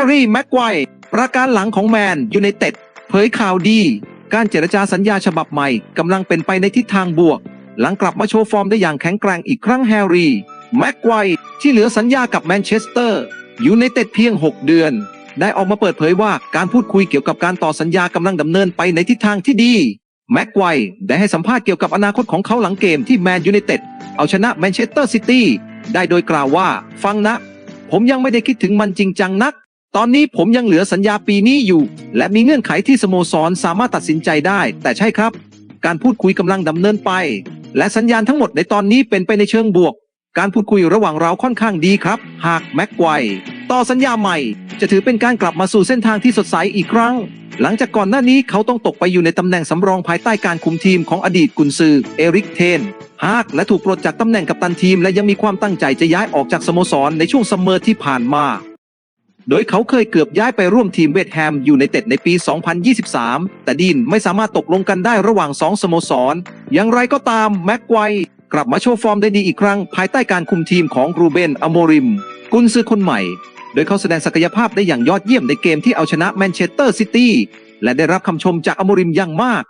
ร์รี่แม็กไกว์ประการหลังของแมนยูไนเต็ดเผยข่าวดี การเจรจาสัญญาฉบับใหม่กำลังเป็นไปในทิศทางบวก หลังกลับมาโชว์ฟอร์มได้อย่างแข็งแกร่งอีกครั้งแฮร์รี่แม็กไกว์ที่เหลือสัญญากับแมนเชสเตอร์ยูไนเต็ดเพียง 6 เดือน ได้ออกมาเปิดเผยว่าการพูดคุยเกี่ยวกับการต่อสัญญากำลังดำเนินไปในทิศทางที่ดีแม็กไกว์ได้ให้สัมภาษณ์เกี่ยวกับอนาคตของเขาหลังเกมที่แมนยูไนเต็ดเอาชนะแมนเชสเตอร์ซิตี้ได้โดยกล่าวว่า ฟังนะ ผมยังไม่ได้คิดถึงมันจริงจังนัก ตอนนี้ผมยังเหลือสัญญาปีนี้อยู่ และมีเงื่อนไขที่สโมสรสามารถตัดสินใจได้ แต่ใช่ครับ การพูดคุยกำลังดำเนินไป และสัญญาณทั้งหมดในตอนนี้เป็นไปในเชิงบวก การพูดคุยระหว่างเราค่อนข้างดีครับ หากแม็กไกวต่อสัญญาใหม่ จะถือเป็นการกลับมาสู่เส้นทางที่สดใสอีกครั้ง หลังจากก่อนหน้านี้เขาต้องตกไปอยู่ในตำแหน่งสำรองภายใต้การคุมทีมของอดีตกุนซือเอริกเทนฮากและถูกปลดจากตำแหน่งกัปตันทีม และยังมีความตั้งใจจะย้ายออกจากสโมสรในช่วงซัมเมอร์ที่ผ่านมา โดยเขาเคยเกือบย้ายไปร่วมทีมเวสต์แฮมอยู่ในเต็ดในปี 2023 แต่ดีนไม่สามารถตกลงกันได้ระหว่างสองสโมสร อย่างไรก็ตามแม็กไกว์กลับมาโชว์ฟอร์มได้ดีอีกครั้ง ภายใต้การคุมทีมของรูเบนอโมริม กุนซือคนใหม่ โดยเขาแสดงศักยภาพได้อย่างยอดเยี่ยมในเกมที่เอาชนะแมนเชสเตอร์ซิตี้และได้รับคำชมจากอโมริมอย่างมาก